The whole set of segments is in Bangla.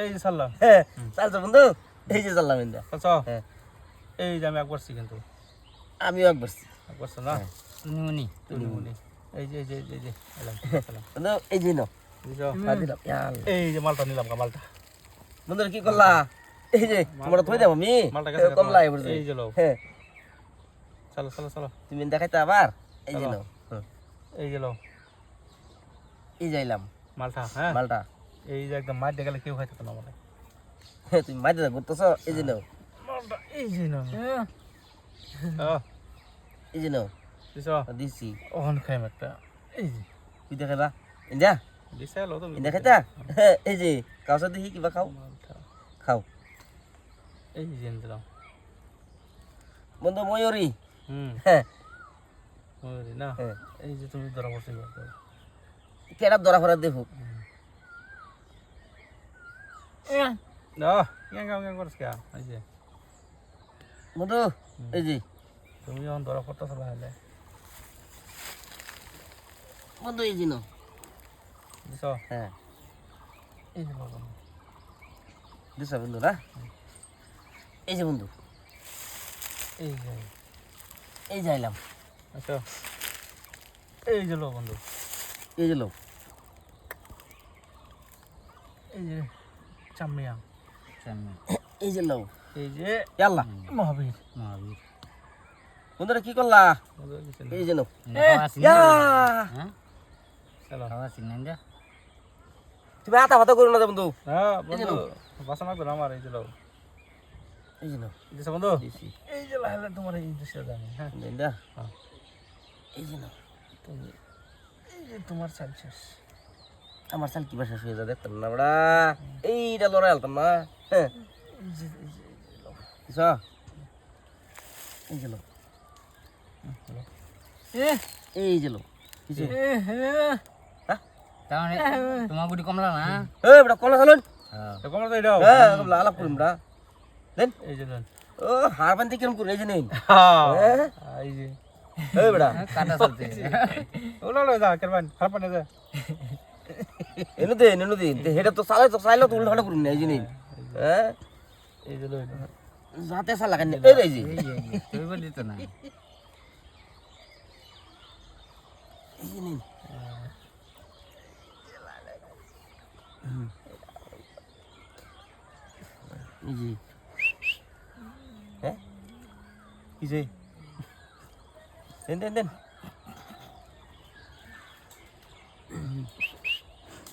এই যে সাল্লাম হ্যাঁ চালছো বন্ধু এই যে চাললাম আচ্ছা হ্যাঁ এই যে আমি একবার কিন্তু আমিও একবার একবার না হ্যাঁ। টুনিমুনি তুলি মুলি এই যে এই যে এই যে বন্ধু এই যে নাও বুঝছ খা দিলাম ইয়াল্লা। এই যে মালটা নিলাম মালটা বন্ধু কি করলা এই যে তোমার থই দাও আমি মালটা কমলা এবার এই যে লো হ্যাঁ চলো চলো চলো তুমি দেখাইতে আবার এই যে। নাও এই যে লো এই যাইলাম মালটা হ্যাঁ মালটা এই যে একদম মার গেলে কেউ খাইতে না মানে হ্যাঁ, তুমি মাঝে ঘুরতেছ? এই যে নাও। এই যে না ও। এই যে নাও। দিছি। ওহন খাইম একটা। এই যে। তুই দেখাইবা ইন্দা। দিছে লো তুমি। ইন্দা খাইতা? হ্যাঁ, এই যে। কাউসা দেখি কিবা খাও। খাও। এই যে দিলাম বন্ধু ময়ূরী। হুম। হ্যাঁ। ওরে না? হ্যাঁ। এই যে তুমি ধরা বসে কেডা ধরা ফরা দেখো কে? এই যে। বন্ধু এই যে। তুমি যখন ধরা পড়তেছ তাহলে। বন্ধু এই দিছ? হ্যাঁ। এই যে দিছা বন্ধু না? এই যে বন্ধু। এই যে। এই যাইলাম আচ্ছা। এই যে লো বন্ধু। এই যে লোক এই যে। চামিয়া এই যে লোক এই যে ইয়াল্লা। মহাবীর। মহাবীর। বন্ধুরা কি করলা? এই যে চিনি হ্যাঁ? তুমি আতা ফাতা করো না বন্ধু। হ্যাঁ বন্ধু বাসা লাগবে না আমার এই যে লো এই যে নাও। দিছে বন্ধু? এই যে লাইলে তোমার এই দৃশ্য জানি হ্যাঁ। এই যে নাও। তুমি এই যে তোমার শেষ। আমার চাল কি বাসা শুয়ে যা দেখতাম না বড়া। এইটা লড়াই আলতাম না হ্যাঁ। এই যে এই যে যে যে এ এই যে লোক কিসে এ হে। তার তোমার বুড়ি কমলা না? এই বড়া কলা চালুন হ্যাঁ। কমলা তো এটাও। হ্যাঁ। আলাপ করুন বড়া দেন। এই যে ও হার বান্ধি কিরম করে এই যে নেই হ্যাঁ। হ্যাঁ এই যে। এই বড়া কাটা চলছে। ওলা লো যা কেরবান খারাপ না যা। এনু দে এনু দে হেটা তো চালাই তো চাইলো তো উল্টা করুন না এই হ্যাঁ? এই যাতে চাল লাগান এই রে তুই বলি তো না। এই নেই হ্যাঁ? কি যে। দেন দেন দেন।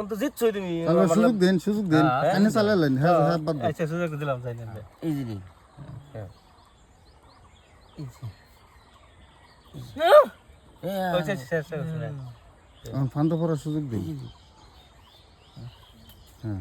অন্ত জিতছই তুমি তাহলে সুযোগ দেন দেন। হ্যাঁ। এনে চালালেন হ্যাঁ হ্যাঁ বাদ আচ্ছা দিলাম যাই হ্যাঁ। পড়ার সুযোগ দিন হ্যাঁ।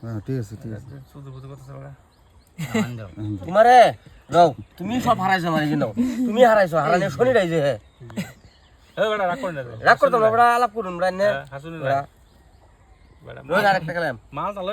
হ্যাঁ ঠিক আছে ঠিক আছে। কথা দাও। তোমারে রও তুমি সব হারাইছো আমার জন্য। তুমি হারাইছো হারালে শনি রাইছে হ্যাঁ বেটা রাগ করতাম না আলাপ করুন বড়া নে। হাসুনি মাল চালো